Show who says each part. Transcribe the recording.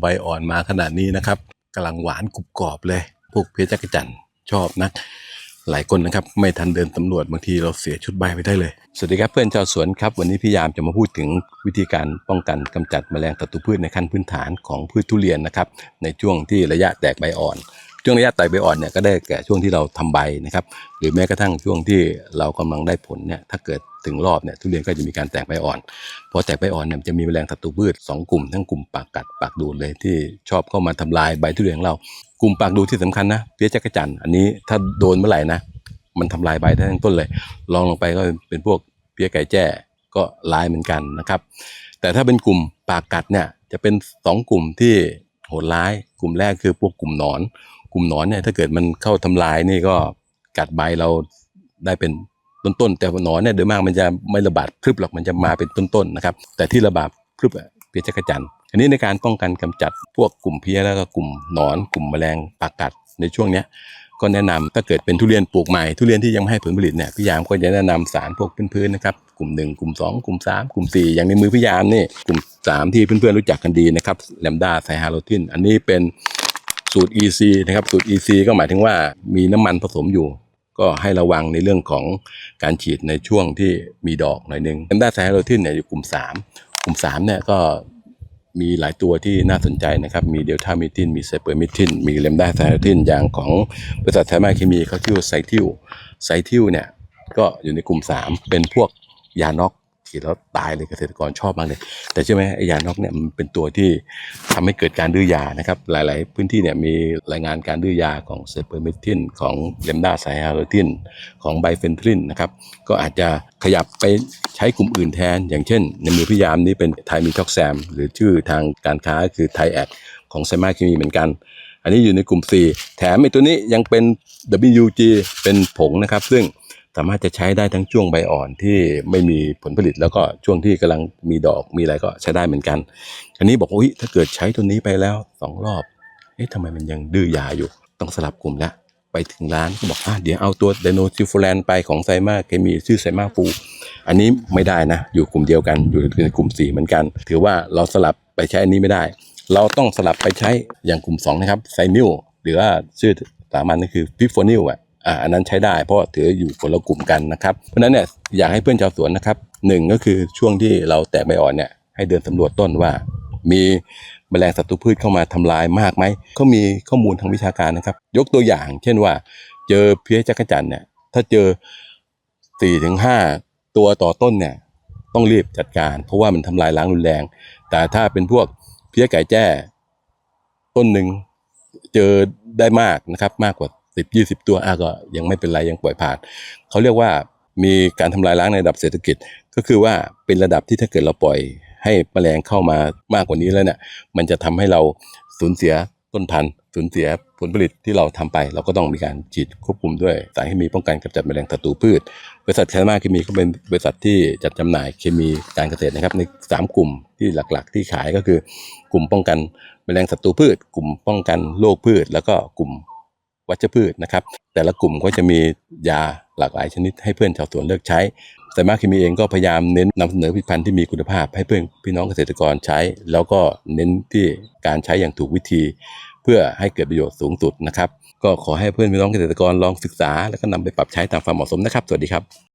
Speaker 1: ใบอ่อนมาขนาดนี้นะครับกำลังหวานกรุบกรอบเลย พวกเพชรจักรจันชอบนะหลายคนนะครับ ไม่ทันเดินตำรวจบางทีเราเสียชุดใบไปได้เลย สวัสดีครับเพื่อนชาวสวนครับ วันนี้พี่ยามจะมาพูดถึงวิธีการป้องกันกำจัดแมลงศัตรูพืชในขั้นพื้นฐานของพืชทุเรียนนะครับ ในช่วงที่ระยะแตกใบอ่อน ช่วงระยะแตกใบอ่อนเนี่ยก็ได้แก่ช่วงที่เราทำใบนะครับ หรือแม้กระทั่งช่วงที่เรากำลังได้ผลเนี่ยถ้าเกิดถึงรอบเนี่ยทุเรียนก็จะมีการแตกใบอ่อนพอแตกใบอ่อนเนี่ยจะมีแมลงศัตรูพืชสองกลุ่มทั้งกลุ่มปากกัดปากดูดเลยที่ชอบเข้ามาทำลายใบทุเรียนของเรา กลุ่มปากดูดที่สำคัญนะเพี้ยจักรจันอันนี้ถ้าโดนเมื่อไหร่นะมันทำลายใบทั้งต้นเลยลองลงไปก็เป็นพวกเพี้ยไก่แจ้ก็ลายเหมือนกันนะครับ แต่ถ้าเป็นกลุ่มปากกัดเนี่ยจะเป็นสองกลุ่มที่โหดร้าย กลุ่มแรกคือพวกกลุ่มหนอน กลุ่มหนอนเนี่ยถ้าเกิดมันเข้าทำลายนี่ก็กัดใบเราได้เป็นต้นๆแต่หนอนเนี่ยโดยมากมันจะไม่ระบาดพรึบหรอกมันจะมาเป็นต้นๆนะครับ แต่ที่ระบาดพรึบเพี้ยจักรจันอันนี้ในการป้องกันกำจัดพวกกลุ่มเพี้ยแล้วก็กลุ่มหนอน กลุ่มแมลงปากกัดในช่วงเนี้ยก็แนะนำถ้าเกิดเป็นทุเรียนปลูกใหม่ทุเรียนที่ยังไม่ให้ผลผลิตเนี่ยพี่ยามก็จะแนะนำสารพวกพื้นๆนะครับกลุ่ม 1 กลุ่ม 2 กลุ่ม 3 กลุ่ม 4 อย่างในมือพี่ยามนี่กลุ่ม 3 ที่เพื่อนๆรู้จักกันดีนะครับแลมด้าไซฮาโรทินอันนี้เป็น สูตร EC นะครับสูตร EC ก็หมายถึงว่ามีน้ำมันผสมอยู่ ก็ให้ระวังในเรื่องของการฉีดในช่วงที่มีดอกหน่อยนึงแลมด้าไซาโรทินเนี่ยอยู่กลุ่ม 3 กลุ่ม3เนี่ยก็มีหลายตัวที่น่าสนใจนะครับ มีเดลต้ามิทิน มีไซเปอร์มิทิน มีเลมด้าไซทิน อย่างของบริษัทไทยมาเคมีเขาชื่อไซทิวไซทิวเนี่ยก็อยู่ในกลุ่ม 3 เป็นพวกยานอก ฉีดแล้วตายเลยเกษตรกรชอบมากเลย แต่ใช่ไหมไอ้ยานอกเนี่ยมันเป็นตัวที่ทำให้เกิดการดื้อยานะครับ หลาย ๆ พื้นที่เนี่ยมีรายงานการดื้อยาของไซเปอร์เมทินของเลมด้าไซฮาโรทินของไบเฟนทรินนะครับ ก็อาจจะขยับไปใช้กลุ่มอื่นแทน อย่างเช่น ในมือพิยามนี้เป็นไทมีท็อกแซมหรือชื่อทางการค้าคือไทแอดของไซมาเคมีเหมือนกันอันนี้อยู่ในกลุ่ม 4 แถมไอ้ตัวนี้ยังเป็น WG เป็นผงนะครับ ซึ่ง สามารถจะใช้ได้ทั้งช่วงใบอ่อนที่ไม่มีผลผลิต แล้วก็ช่วงที่กำลังมีดอกมีอะไรก็ใช้ได้เหมือนกัน อันนี้บอกว่าอุ๊ยถ้าเกิดใช้ตัวนี้ไปแล้วสองรอบ เอ๊ะทำไมมันยังดื้อยาอยู่ ต้องสลับกลุ่มละไปถึงร้านก็บอกอะเดี๋ยวเอาตัวไดโนซิฟูแลนไปของไซมาเคมีชื่อไซมาฟูอันนี้ไม่ได้นะ อยู่กลุ่มเดียวกันอยู่ในกลุ่ม 4 เหมือนกัน ถือว่าเราสลับไปใช้อันนี้ไม่ได้ เราต้องสลับไปใช้อย่างกลุ่ม 2 นะครับไซนิลหรือว่าชื่อสามัญก็คือพิฟโฟนิลอะ อ่าอันนั้นใช้ได้เพราะถืออยู่คนละกลุ่มกันนะครับ เพราะนั้นเนี่ยอยากให้เพื่อนชาวสวนนะครับหนึ่งก็คือช่วงที่เราแตกใบอ่อนเนี่ยให้เดินสำรวจต้นว่า มีแมลงศัตรูพืชเข้ามาทำลายมากไหมเขามีข้อมูลทางวิชาการนะครับ ยกตัวอย่าง เช่นว่า เจอเพี้ยจักรจันเนี่ยถ้าเจอสี่ถึงห้าตัวต่อต้นเนี่ยต้องรีบจัดการ เพราะว่ามันทำลายล้างรุนแรง แต่ถ้าเป็นพวกเพี้ยไก่แจ้ ต้นหนึ่งเจอได้มากนะครับ มากกว่า สิบยี่สิบตัวอะก็ยังไม่เป็นไรยังปล่อยผ่านเขาเรียกว่ามีการทำลายล้างในระดับเศรษฐกิจ ก็คือว่าเป็นระดับที่ถ้าเกิดเราปล่อยให้แมลงเข้ามามากกว่านี้แล้วเนี่ยมันจะทำให้เราสูญเสียต้นพันธุ์สูญเสียผลผลิตที่เราทำไป เราก็ต้องมีการฉีดควบคุมด้วยสารเคมีป้องกันกำจัดแมลงศัตรูพืช บริษัทแคมาเคมีก็เป็นบริษัทที่จัดจำหน่ายเคมีการเกษตรนะครับในสามกลุ่มที่หลักๆ ที่ขายก็คือกลุ่มป้องกันแมลงศัตรูพืช กลุ่มป้องกันโรคพืช แล้วก็กลุ่ม วัชพืชนะครับ แต่ละกลุ่มก็จะมียาหลากหลายชนิดให้เพื่อนชาวสวนเลือกใช้ แต่มาเคมีเองก็พยายามเน้นนำเสนอผลิตภัณฑ์ที่มีคุณภาพให้เพื่อนพี่น้องเกษตรกรใช้ แล้วก็เน้นที่การใช้อย่างถูกวิธี เพื่อให้เกิดประโยชน์สูงสุดนะครับ ก็ขอให้เพื่อนพี่น้องเกษตรกรลองศึกษา แล้วก็นำไปปรับใช้ตามความเหมาะสมนะครับ สวัสดีครับ